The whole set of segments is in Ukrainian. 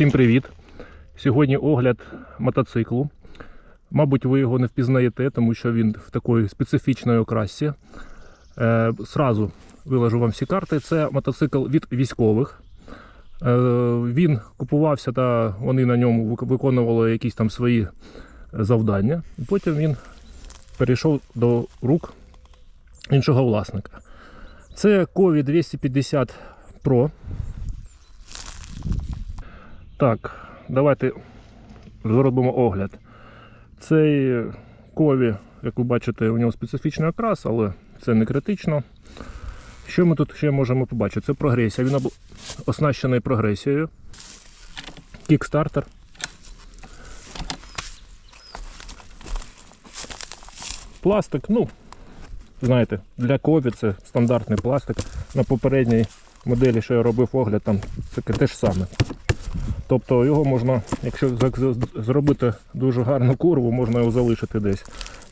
Всім привіт! Сьогодні огляд мотоциклу. Мабуть, ви його не впізнаєте, тому що він в такої специфічної окрасі. Е, Сразу виложу вам всі карти. Це мотоцикл від військових. Е, Він купувався та вони на ньому виконували якісь там свої завдання. Потім він перейшов до рук іншого власника. Це Кові 250 Pro. Так, давайте зробимо огляд. Цей кові, як ви бачите, у нього специфічний окрас, але це не критично. Що ми тут ще можемо побачити? Це прогресія. Він оснащений прогресією. Кікстартер. Пластик, ну, знаєте, для кові це стандартний пластик. На попередній моделі, що я робив огляд, там таке те ж саме. Тобто його можна, якщо зробити дуже гарну курву, можна його залишити десь.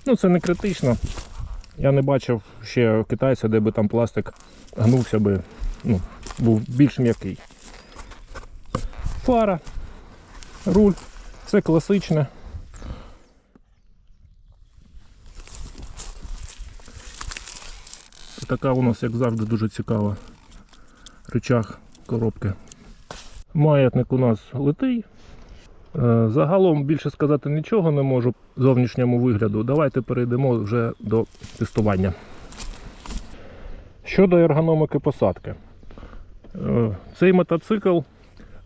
Ну це не критично. Я не бачив ще китайця, де би там пластик гнувся би, ну, був більш м'який. Фара, руль, все класичне. Така у нас, як завжди, дуже цікава речах коробки. Маятник у нас литий. Е, Загалом більше сказати нічого не можу зовнішньому вигляду. Давайте перейдемо вже до тестування. Щодо ергономики посадки. Е, Цей мотоцикл,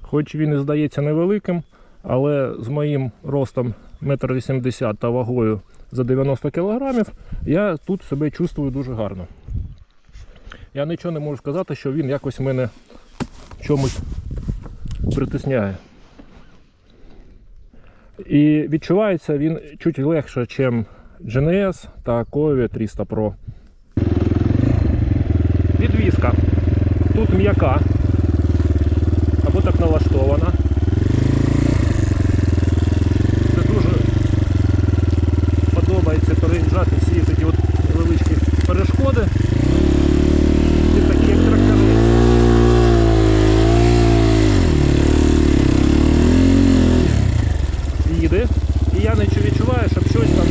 хоч він і здається невеликим, але з моїм ростом 1,80 м та вагою за 90 кг, я тут себе чувствую дуже гарно. Я нічого не можу сказати, що він якось мене в чомусь притисняє. І відчувається він чуть легше, ніж GNS та Кові 300 Pro. Підвізка. Тут м'яка. Або так налаштована. Це дуже подобається переїжджати всі такі от невеличкі перешкоди. І такі як трактори. їде, і я не відчуваю, щоб щось там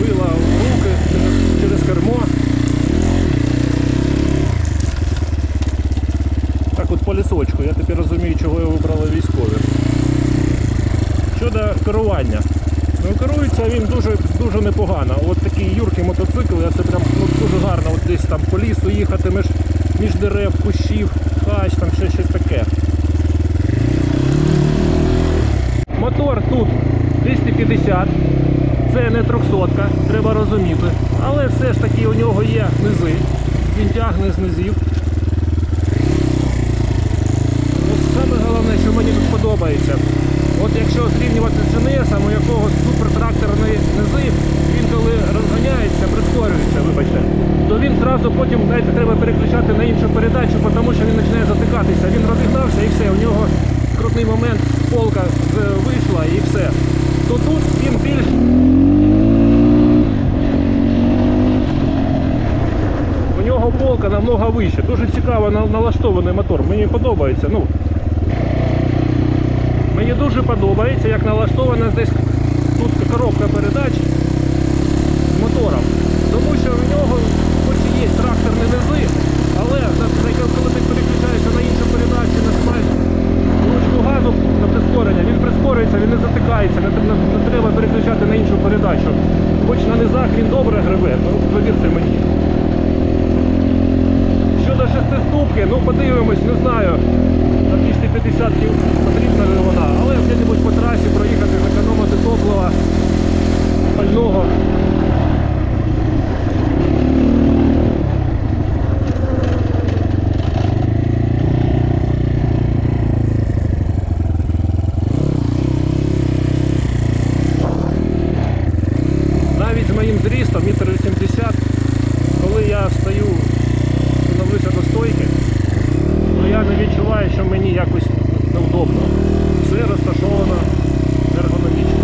било в руки через, через кермо. Так от по лісочку, я тепер розумію, чого його вибрали військові. Щодо керування. Ну, керується він дуже, дуже непогано. От такий юркий мотоцикл, я це прям ну, дуже гарно от десь там по лісу їхати між, між дерев, кущів, хач, там ще щось таке. Мотор тут 250, це не 300, треба розуміти. Але все ж таки у нього є низи. Він тягне з низів. Саме головне, що мені тут подобається. От якщо зрівнювати з GNS, у якого супертракторні низи, він коли розганяється, прискорюється, вибачте, то він зразу потім знаєте, треба переключати на іншу передачу, тому що він починає затикатися. Він розігнався і все, у нього крутний момент, полка е, вийшла і все. То тут він більш у нього полка намного вище. Дуже цікаво налаштований мотор. Мені подобається. Ну, мені дуже подобається, як налаштована десь тут коробка передач мотором. Тому що в нього хоч і є тракторні низи, але коли ти переключаєшся на іншу передачу, нажимаєш ручку газу на прискорення, він прискорюється, він не затикається, не треба переключати на іншу передачу. Хоч на низах він добре гребе, ну, повірте мені. Щодо шестиступки, ну подивимось, не знаю. На 250 кіл потрібна ли вона, але де-небудь по трасі проїхати, зекономити топлива, пального. Навіть з моїм зрістом, 1,80 м, коли я встаю, становлюся до стойки, не відчуваю, що мені якось неудобно. Все розташовано ергономічно.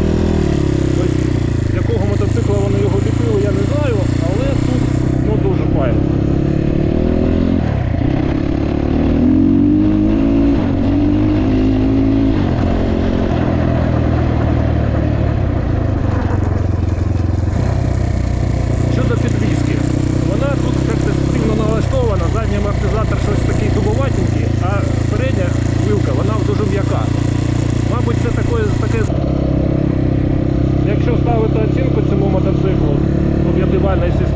Well, let's just